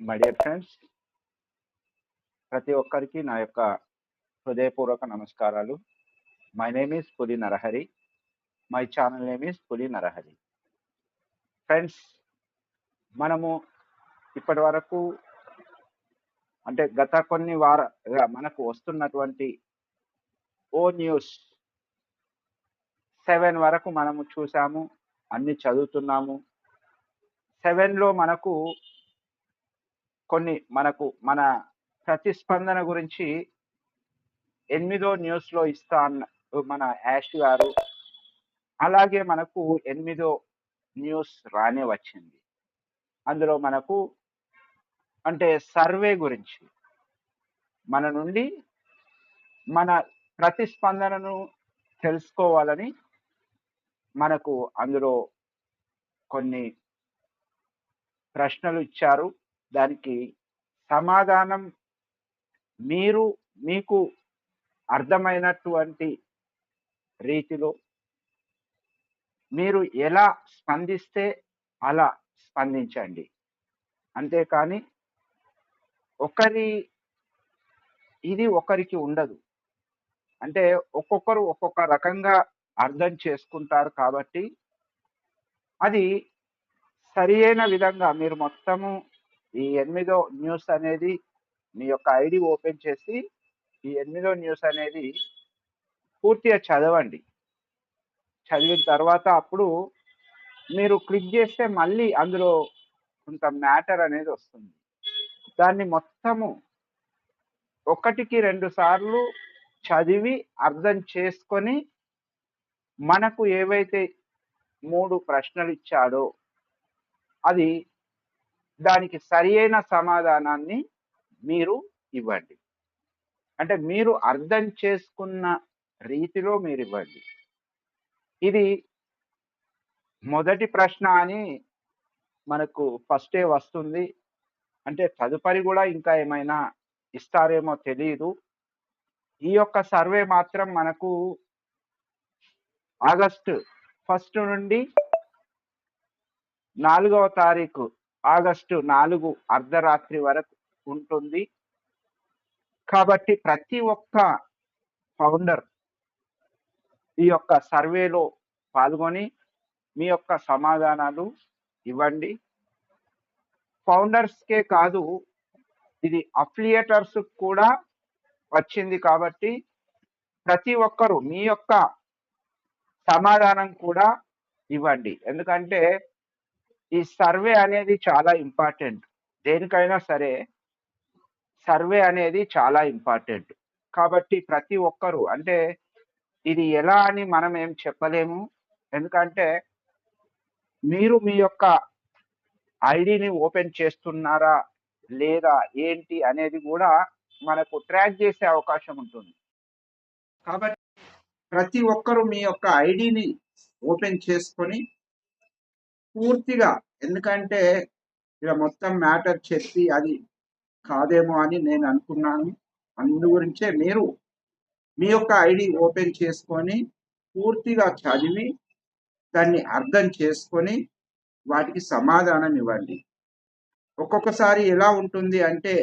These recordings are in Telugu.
మై డియర్ ఫ్రెండ్స్ ప్రతి ఒక్కరికి నా యొక్క హృదయపూర్వక నమస్కారాలు. My name is Puli Narahari my channel name is Puli Narahari friends మనము ఇప్పటి వరకు అంటే గత కొన్ని వార మనకు వస్తున్నటువంటి ఓ న్యూస్ సెవెన్ వరకు మనము చూసాము అన్ని చదువుతున్నాము. సెవెన్లో మనకు కొన్ని మనకు మన ప్రతిస్పందన గురించి ఎనిమిదో న్యూస్లో ఇస్తా అన్న మన యాష్ గారు. అలాగే మనకు ఎనిమిదో న్యూస్ రానే వచ్చింది. అందులో మనకు అంటే సర్వే గురించి. మన నుండి మన ప్రతిస్పందనను తెలుసుకోవాలని మనకు అందులో కొన్ని ప్రశ్నలు ఇచ్చారు. దానికి సమాధానం మీరు మీకు అర్థమైనటువంటి రీతిలో మీరు ఎలా స్పందిస్తే అలా స్పందించండి. అంతేకాని ఒకరి ఇది ఒకరికి ఉండదు. అంటే ఒక్కొక్కరు ఒక్కొక్క రకంగా అర్థం చేసుకుంటారు కాబట్టి అది సరి అయిన విధంగా మీరు మొత్తము ఈ ఎనిమిదో న్యూస్ అనేది మీ యొక్క ఐడి ఓపెన్ చేసి ఈ ఎనిమిదో న్యూస్ అనేది పూర్తిగా చదవండి. చదివిన తర్వాత అప్పుడు మీరు క్లిక్ చేస్తే మళ్ళీ అందులో కొంత మ్యాటర్ అనేది వస్తుంది. దాన్ని మొత్తము ఒకటికి రెండు సార్లు చదివి అర్థం చేసుకొని మనకు ఏవైతే మూడు ప్రశ్నలు ఇచ్చాడో అది దానికి సరియైన సమాధానాన్ని మీరు ఇవ్వండి. అంటే మీరు అర్థం చేసుకున్న రీతిలో మీరు ఇవ్వండి. ఇది మొదటి ప్రశ్న అని మనకు ఫస్టే వస్తుంది. అంటే తదుపరి కూడా ఇంకా ఏమైనా ఇస్తారేమో తెలియదు ఈ యొక్క సర్వే మాత్రం మనకు ఆగస్టు ఫస్ట్ నుండి నాలుగవ తారీఖు ఆగస్టు నాలుగు అర్ధరాత్రి వరకు ఉంటుంది. కాబట్టి ప్రతి ఒక్క ఫౌండర్ ఈ యొక్క సర్వేలో పాల్గొని మీ యొక్క సమాధానాలు ఇవ్వండి. ఫౌండర్స్కే కాదు ఇది అఫిలియేటర్స్ కూడా వచ్చింది కాబట్టి ప్రతి ఒక్కరు మీ యొక్క సమాధానం కూడా ఇవ్వండి. ఎందుకంటే ఈ సర్వే అనేది చాలా ఇంపార్టెంట్. దేనికైనా సరే సర్వే అనేది చాలా ఇంపార్టెంట్. కాబట్టి ప్రతి ఒక్కరు అంటే ఇది ఎలా అని మనం ఏం చెప్పలేము. ఎందుకంటే మీరు మీ యొక్క ఐడిని ఓపెన్ చేస్తున్నారా లేదా ఏంటి అనేది కూడా మనకు ట్రాక్ చేసే అవకాశం ఉంటుంది. కాబట్టి ప్రతి ఒక్కరు మీ యొక్క ఐడిని ఓపెన్ చేసుకొని పూర్తిగా. ఎందుకంటే ఇలా మొత్తం మ్యాటర్ చెప్పి అది కాదేమో అని నేను అనుకున్నాను. అందు గురించే మీరు మీ యొక్క ఐడి ఓపెన్ చేసుకొని పూర్తిగా చదివి దాన్ని అర్థం చేసుకొని వాటికి సమాధానం ఇవ్వండి. ఒక్కొక్కసారి ఎలా ఉంటుంది అంటే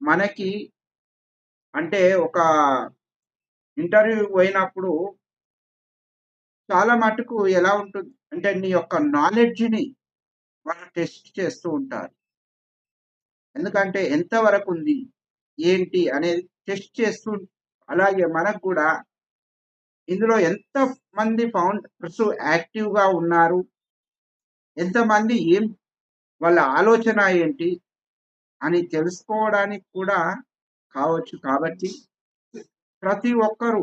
మనకి అంటే ఒక ఇంటర్వ్యూ పోయినప్పుడు చాలా మటుకు ఎలా ఉంటుంది అంటే నీ యొక్క నాలెడ్జ్ని వాళ్ళు టెస్ట్ చేస్తూ ఉంటారు. ఎందుకంటే ఎంతవరకు ఉంది ఏంటి అనేది టెస్ట్ చేస్తూ అలాగే మనకు కూడా ఇందులో ఎంత మంది ఫౌండర్స్ యాక్టివ్గా ఉన్నారు ఎంతమంది ఏం వాళ్ళ ఆలోచన ఏంటి అని తెలుసుకోవడానికి కూడా కావచ్చు కాబట్టి ప్రతి ఒక్కరూ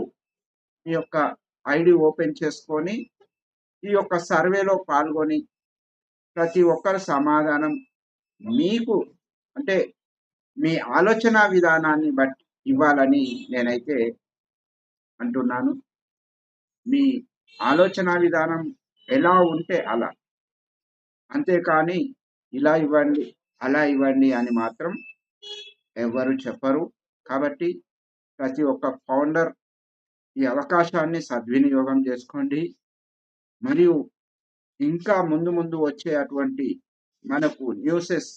ఈ యొక్క ఐడి ఓపెన్ చేసుకొని ఈ యొక్క సర్వేలో పాల్గొని ప్రతి ఒక్కరు సమాధానం మీకు అంటే మీ ఆలోచన విధానాన్ని బట్టి ఇవ్వాలని నేనైతే అంటున్నాను. మీ ఆలోచన విధానం ఎలా ఉంటే అలా. అంతేకాని ఇలా ఇవ్వండి అలా ఇవ్వండి అని మాత్రం ఎవరు చెప్పరు. కాబట్టి ప్రతి ఒక్క ఫౌండర్ ఈ అవకాశాన్ని సద్వినియోగం చేసుకోండి. మరియు ఇంకా ముందు ముందు వచ్చే అటువంటి మనకు న్యూసెస్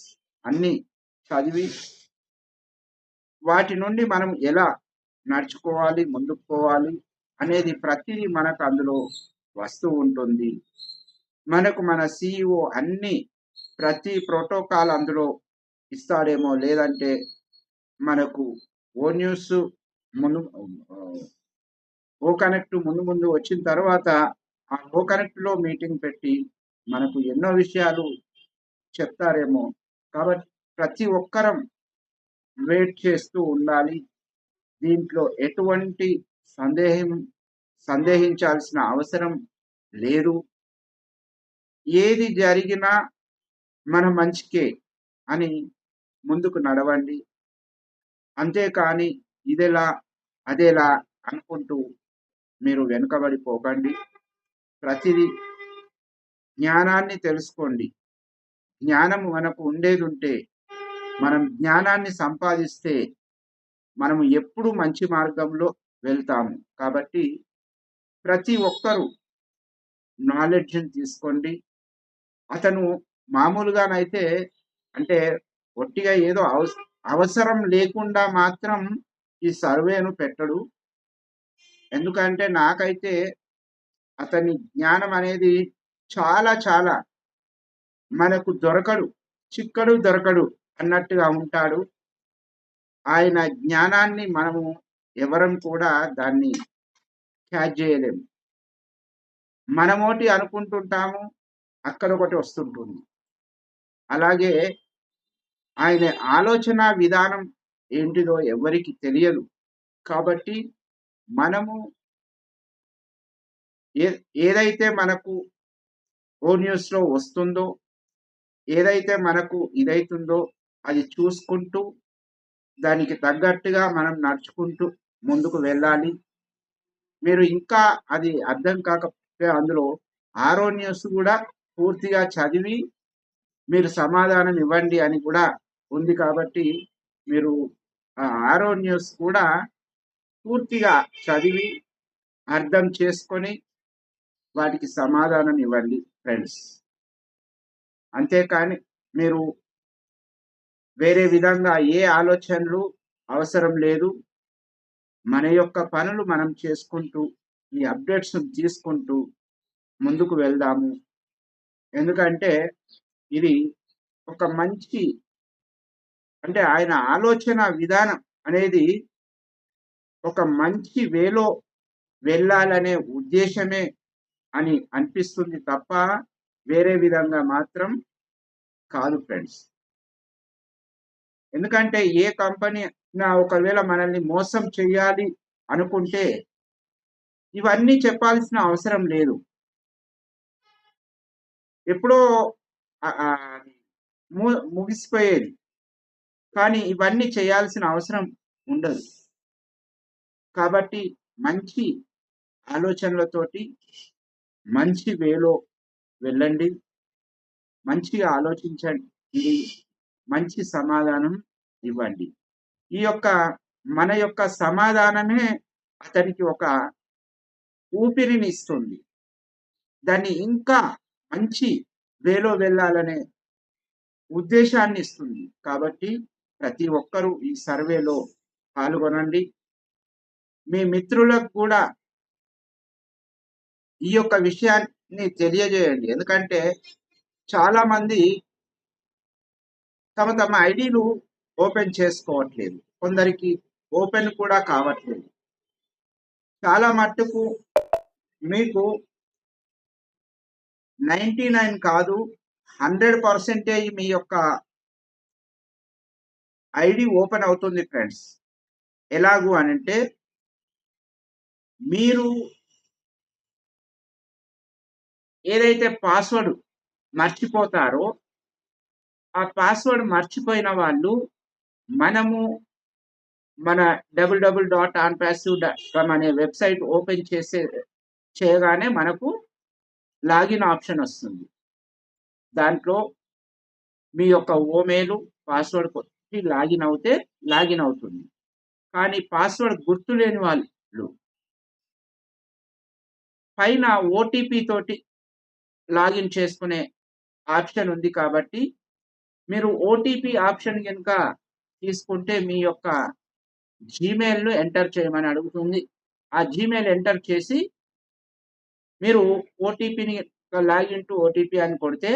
అన్ని చదివి వాటి నుండి మనం ఎలా నడుచుకోవాలి ముందుకు పోవాలి అనేది ప్రతిదీ మనకు అందులో వస్తూ ఉంటుంది. మనకు మన సిఇఓ అన్ని ప్రతి ప్రోటోకాల్ అందులో ఇస్తాడేమో లేదంటే మనకు ఓ న్యూస్ ముందు ఓ కనెక్ట్ ముందు ముందు వచ్చిన తర్వాత ఆ ఓ కనెక్ట్లో మీటింగ్ పెట్టి మనకు ఎన్నో విషయాలు చెప్తారేమో. కాబట్టి ప్రతి ఒక్కరం వెయిట్ చేస్తూ ఉండాలి. దీంట్లో ఎటువంటి సందేహం సందేహించాల్సిన అవసరం లేదు. ఏది జరిగినా మన మంచికే అని ముందుకు నడవండి. అంతేకాని ఇదెలా అదేలా అనుకుంటూ మీరు వెనుకబడిపోకండి. ప్రతిదీ జ్ఞానాన్ని తెలుసుకోండి. జ్ఞానం మనకు ఉండేది ఉంటే మనం జ్ఞానాన్ని సంపాదిస్తే మనము ఎప్పుడు మంచి మార్గంలో వెళ్తాము. కాబట్టి ప్రతి ఒక్కరూ నాలెడ్జ్ని తీసుకోండి. అతను మామూలుగానైతే అంటే ఒట్టిగా ఏదో అవసరం లేకుండా మాత్రం ఈ సర్వేను పెట్టడు. ఎందుకంటే నాకైతే అతని జ్ఞానం అనేది చాలా చాలా మనకు దొరకడు చిక్కడు దొరకడు అన్నట్టుగా ఉంటాడు. ఆయన జ్ఞానాన్ని మనము ఎవరం కూడా దాన్ని క్యాచ్ చేయలేము. మనమోటి అనుకుంటుంటాము అక్కడ ఒకటి వస్తుంటుంది. అలాగే ఆయన ఆలోచన విధానం ఏంటిదో ఎవరికి తెలియదు. కాబట్టి మనము ఏ ఏదైతే మనకు ఓ న్యూస్లో వస్తుందో ఏదైతే మనకు ఇదైతుందో అది చూసుకుంటూ దానికి తగ్గట్టుగా మనం నడుచుకుంటూ ముందుకు వెళ్ళాలి. మీరు ఇంకా అది అర్థం కాకపోతే అందులో ఆరో న్యూస్ కూడా పూర్తిగా చదివి మీరు సమాధానం ఇవ్వండి అని కూడా ఉంది కాబట్టి మీరు ఆ ఆరో న్యూస్ కూడా పూర్తిగా చదివి అర్థం చేసుకొని వాటికి సమాధానం ఇవ్వండి ఫ్రెండ్స్ అంతేకాని మీరు వేరే విధంగా ఏ ఆలోచనలు అవసరం లేదు. మన యొక్క పనులు మనం చేసుకుంటూ ఈ అప్డేట్స్ తీసుకుంటూ ముందుకు వెళ్దాము. ఎందుకంటే ఇది ఒక మంచి అంటే ఆయన ఆలోచన విధానం అనేది ఒక మంచి వేలో వెళ్ళాలనే ఉద్దేశమే అని అనిపిస్తుంది తప్ప వేరే విధంగా మాత్రం కాదు ఫ్రెండ్స్. ఎందుకంటే ఏ కంపెనీ నా ఒకవేళ మనల్ని మోసం చేయాలి అనుకుంటే ఇవన్నీ చెప్పాల్సిన అవసరం లేదు. ఎప్పుడో ము- ముగిసిపోయేది. కానీ ఇవన్నీ చేయాల్సిన అవసరం ఉండదు. కాబట్టి మంచి ఆలోచనలతోటి మంచి వేలో వెళ్ళండి. మంచిగా ఆలోచించండి. మంచి సమాధానం ఇవ్వండి. ఈ యొక్క మన యొక్క సమాధానమే అతనికి ఒక ఊపిరిని ఇస్తుంది దాన్ని ఇంకా మంచి వేలో వెళ్ళాలనే ఉద్దేశాన్ని ఇస్తుంది కాబట్టి ప్రతి ఒక్కరూ ఈ సర్వేలో పాల్గొనండి. మీ మిత్రులకు కూడా ఈ యొక్క విషయాన్ని తెలియజేయండి. ఎందుకంటే చాలా మంది తమ తమ ఐడీలు ఓపెన్ చేసుకోవట్లేదు. కొందరికి ఓపెన్ కూడా కావట్లేదు. చాలా మట్టుకు మీకు నైంటీ నైన్ కాదు హండ్రెడ్ పర్సెంటేజ్ మీ యొక్క ఐడి ఓపెన్ అవుతుంది ఫ్రెండ్స్. ఎలాగూ అని అంటే మీరు ఏదైతే పాస్వర్డ్ మర్చిపోతారో ఆ పాస్వర్డ్ మర్చిపోయిన వాళ్ళు మనము మన double double dot on passive dot com అనే వెబ్సైట్ ఓపెన్ చేసే చేయగానే మనకు లాగిన్ ఆప్షన్ వస్తుంది. దాంట్లో మీ యొక్క ఓమెయిల్ పాస్వర్డ్ కొట్టి లాగిన్ అవుతే లాగిన్ అవుతుంది. కానీ పాస్వర్డ్ గుర్తులేని వాళ్ళు పైన ఓటీపీ తోటి లాగిన్ చేసుకునే ఆప్షన్ ఉంది కాబట్టి మీరు ఓటీపీ ఆప్షన్ కనుక తీసుకుంటే మీ యొక్క జీమెయిల్ను ఎంటర్ చేయమని అడుగుతుంది. ఆ జీమెయిల్ ఎంటర్ చేసి మీరు ఓటీపీని లాగిన్ టు ఓటీపీ అని కొడితే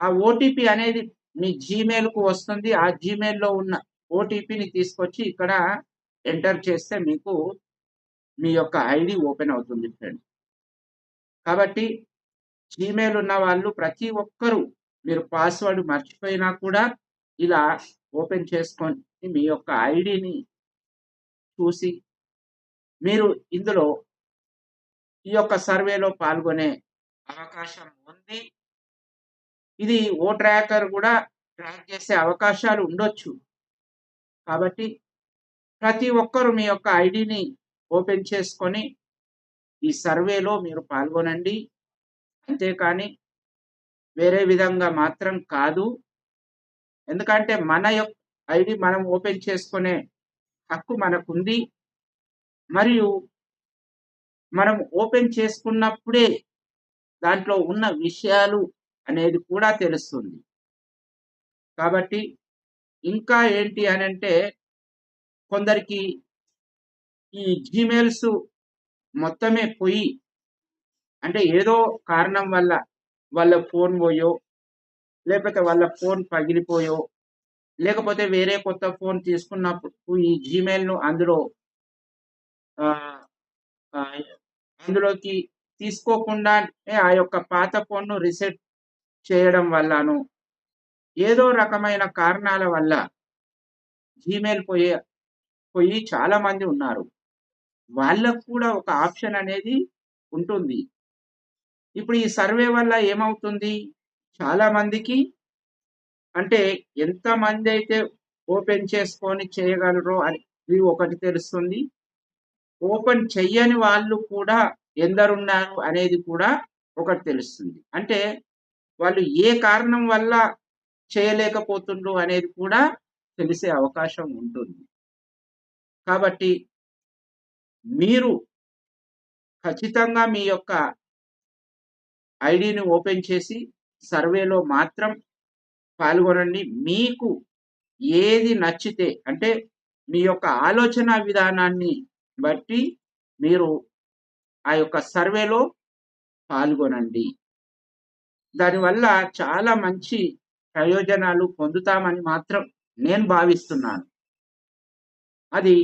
ఆ ఓటీపీ అనేది మీ జీమెయిల్కు వస్తుంది. ఆ జీమెయిల్లో ఉన్న ఓటీపీని తీసుకొచ్చి ఇక్కడ ఎంటర్ చేస్తే మీకు మీ యొక్క ఐడి ఓపెన్ అవుతుంది ఫ్రెండ్ కాబట్టి జీమెయిల్ ఉన్న వాళ్ళు ప్రతి ఒక్కరూ మీరు పాస్వర్డ్ మర్చిపోయినా కూడా ఇలా ఓపెన్ చేసుకొని మీ యొక్క ఐడిని చూసి మీరు ఇందులో ఈ యొక్క సర్వేలో పాల్గొనే అవకాశం ఉంది. ఇది ఓ ట్రాకర్ కూడా ట్రాక్ చేసే అవకాశాలు ఉండొచ్చు. కాబట్టి ప్రతి ఒక్కరు మీ యొక్క ఐడిని ఓపెన్ చేసుకొని ఈ సర్వేలో మీరు పాల్గొనండి. అంతేకాని వేరే విధంగా మాత్రం కాదు. ఎందుకంటే మన యొక్క ఐడి మనం ఓపెన్ చేసుకునే హక్కు మనకుంది. మరియు మనం ఓపెన్ చేసుకున్నప్పుడే దాంట్లో ఉన్న విషయాలు అనేది కూడా తెలుస్తుంది. కాబట్టి ఇంకా ఏంటి అని అంటే కొందరికి ఈ జీమెయిల్స్ మొత్తమే పోయి అంటే ఏదో కారణం వల్ల వాళ్ళ ఫోన్ పోయో లేకపోతే వాళ్ళ ఫోన్ పగిలిపోయో లేకపోతే వేరే కొత్త ఫోన్ తీసుకున్నప్పుడు ఈ జీమెయిల్ను అందులో ఆ, అందులోకి తీసుకోకుండా ఆ యొక్క పాత ఫోన్ను రీసెట్ చేయడం వల్లను ఏదో రకమైన కారణాల వల్ల జీమెయిల్ పోయే పోయి చాలా మంది ఉన్నారు. వాళ్ళకు కూడా ఒక ఆప్షన్ అనేది ఉంటుంది. ఇప్పుడు ఈ సర్వే వల్ల ఏమవుతుంది? చాలా మందికి అంటే ఎంత మంది అయితే ఓపెన్ చేసుకొని చేయగలరో అని ఇది ఒకటి తెలుస్తుంది. ఓపెన్ చెయ్యని వాళ్ళు కూడా ఎందరున్నారు అనేది కూడా ఒకటి తెలుస్తుంది. అంటే వాళ్ళు ఏ కారణం వల్ల చేయలేకపోతుండ్రు అనేది కూడా తెలిసే అవకాశం ఉంటుంది. కాబట్టి మీరు ఖచ్చితంగా మీ యొక్క ఐడిని ఓపెన్ చేసి సర్వేలో మాత్రం పాల్గొనండి. మీకు ఏది నచ్చితే అంటే మీ యొక్క ఆలోచన విధానాన్ని బట్టి మీరు ఆ యొక్క సర్వేలో పాల్గొనండి. దానివల్ల చాలా మంచి ప్రయోజనాలు పొందుతామని మాత్రం నేను భావిస్తున్నాను. అది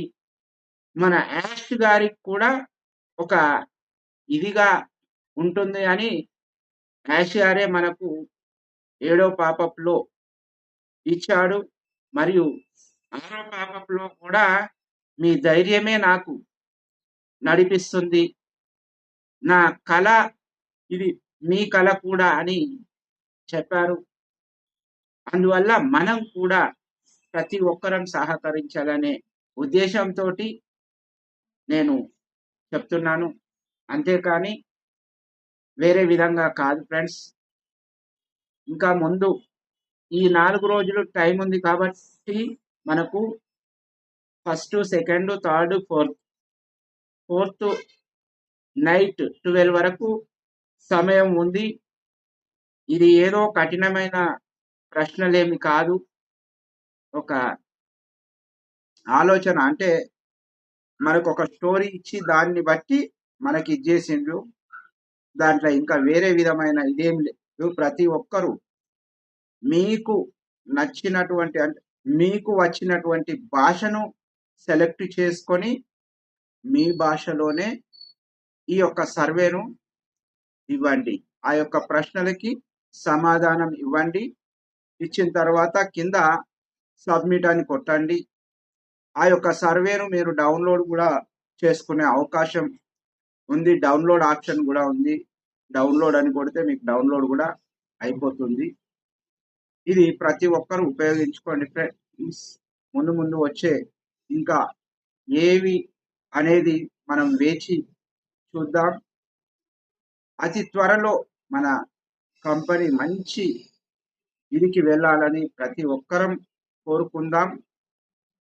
మన యాష్ గారికి కూడా ఒక ఇదిగా ఉంటుంది అని యాష్ గారే మనకు ఏడో పాపప్లో ఇచ్చాడు. మరియు ఆరో పాపప్లో కూడా మీ ధైర్యమే నాకు నడిపిస్తుంది. నా కళ ఇది మీ కళ కూడా అని చెప్పారు. అందువల్ల మనం కూడా ప్రతి ఒక్కరం సహకరించాలనే ఉద్దేశంతో నేను చెప్తున్నాను. అంతేకాని వేరే విధంగా కాదు ఫ్రెండ్స్. ఇంకా ముందు ఈ నాలుగు రోజులు టైం ఉంది కాబట్టి మనకు first second third fourth fourth night twelve వరకు సమయం ఉంది. ఇది ఏదో కఠినమైన ప్రశ్నలేమి కాదు. ఒక ఆలోచన అంటే మనకు ఒక స్టోరీ ఇచ్చి దాన్ని బట్టి మనకి ఇచ్చేసిండ్రు. దాంట్లో ఇంకా వేరే విధమైన ఇదేం లేదు. ప్రతి ఒక్కరూ మీకు నచ్చినటువంటి అంటే మీకు వచ్చినటువంటి భాషను సెలెక్ట్ చేసుకొని మీ భాషలోనే ఈ యొక్క సర్వేను ఇవ్వండి. ఆ యొక్క ప్రశ్నలకి సమాధానం ఇవ్వండి. ఇచ్చిన తర్వాత కింద సబ్మిట్ అని కొట్టండి. ఆ యొక్క సర్వేను మీరు డౌన్లోడ్ కూడా చేసుకునే అవకాశం ఉంది. డౌన్లోడ్ ఆప్షన్ కూడా ఉంది. డౌన్లోడ్ అని కొడితే మీకు డౌన్లోడ్ కూడా అయిపోతుంది. ఇది ప్రతి ఒక్కరు ఉపయోగించుకోండి ఫ్రెండ్స్. ముందు ముందు వచ్చే ఇంకా ఏవి అనేది మనం వేచి చూద్దాం. అతి త్వరలో మన కంపెనీ మంచి ఇదికి వెళ్ళాలని ప్రతి ఒక్కరం కోరుకుందాం.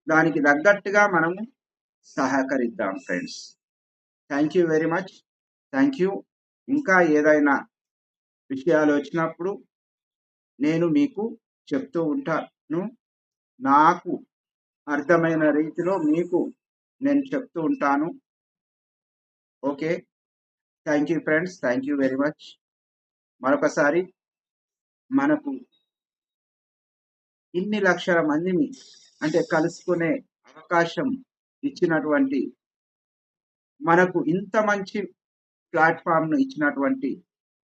దానికి తగ్గట్టుగా మనము సహకరిద్దాం friends thank you very much thank you ఇంకా ఏదైనా విషయాలు వచ్చినప్పుడు నేను మీకు చెప్తూ ఉంటాను. నాకు అర్థమైన రీతిలో మీకు నేను చెప్తూ ఉంటాను. Okay? Thank you friends thank you very much మరొకసారి మనకు ఇన్ని లక్షల మందిని అంటే కలుసుకునే అవకాశం ఇచ్చినటువంటి మనకు ఇంత మంచి ప్లాట్ఫామ్ను ఇచ్చినటువంటి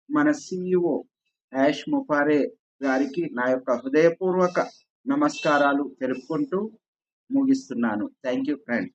మన సిఇఓ యాష్ ముఫారే గారికి నా యొక్క హృదయపూర్వక నమస్కారాలు తెలుపుకుంటూ ముగిస్తున్నాను. Thank you friend